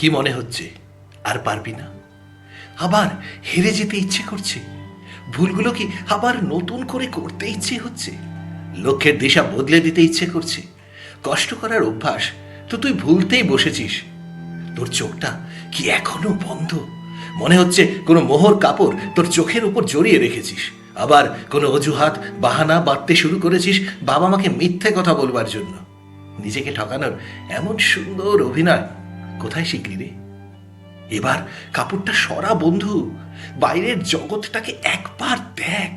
কি মনে হচ্ছে? আর পারবি না। আবার হেরে যেতে ইচ্ছে করছে। ভুলগুলো কি আবার নতুন করে করতে ইচ্ছে হচ্ছে? লক্ষ্যের দিশা বদলে দিতে ইচ্ছে করছে। কষ্ট করার অভ্যাস, তো তুই ভুলতেই বসেছিস। তোর চোখটা কি এখনও বন্ধ? মনে হচ্ছে কোনো মোহর কাপড় তোর চোখের উপর জড়িয়ে রেখেছিস। আবার কোনো অজুহাত, বাহানা বাঁধতে শুরু করেছিস বাবা মাকে মিথ্যে কথা বলবার জন্য। নিজেকে ঠকানোর এমন সুন্দর অভিনয় কোথায় শিখলি রে? এবার কাপড়টা সরা বন্ধু, বাইরের জগৎটাকে একবার দেখ,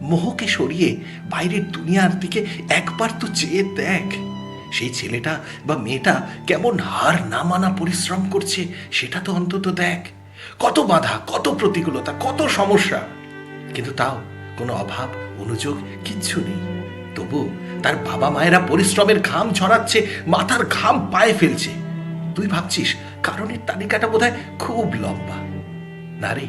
মোহকে সরিয়ে বাইরের দুনিয়ার দিকে একবার তো চেয়ে দেখ, সেই ছেলেটা বা মেয়েটা কেমন হার না মানা পরিশ্রম করছে সেটা তো অন্তত দেখ, কত বাধা, কত প্রতিকূলতা, কত সমস্যা। কিন্তু তাও কোনো অভাব, অনুযোগ কিচ্ছু নেই। তবু তার বাবা মায়েরা পরিশ্রমের ঘাম ঝরাচ্ছে মাথার ঘাম পায়ে ফেলছে। তুই ভাবছিস কারণের তালিকাটা বোধহয় খুব লম্বা। না রে,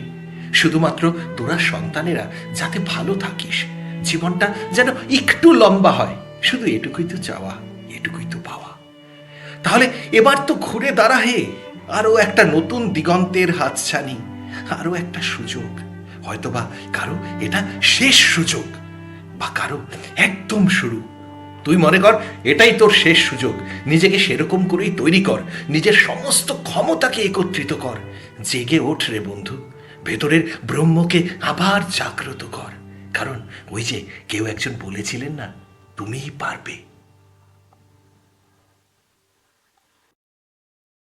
শুধুমাত্র তোরা সন্তানেরা যাতে ভালো থাকিস, জীবনটা যেন একটু লম্বা হয়। শুধু এটুকুই তো চাওয়া, এটুকুই তো পাওয়া। তাহলে এবার তো ঘুরে দাঁড়া হে, আরও একটা নতুন দিগন্তের হাতছানি, আরও একটা সুযোগ। হয়তোবা কারও এটা শেষ সুযোগ, বা কারও একদম শুরু। তুই মনে কর, এটাই তোর শেষ সুযোগ। নিজেকে সেরকম করেই তৈরি কর। নিজের সমস্ত ক্ষমতাকে একত্রিত কর। জেগে ওঠ রে বন্ধু। ভেতরের ব্রহ্মকে আবার জাগ্রত কর। কারণ ওই যে কেউ একজন বলেছিলেন না, তুমিই পারবে।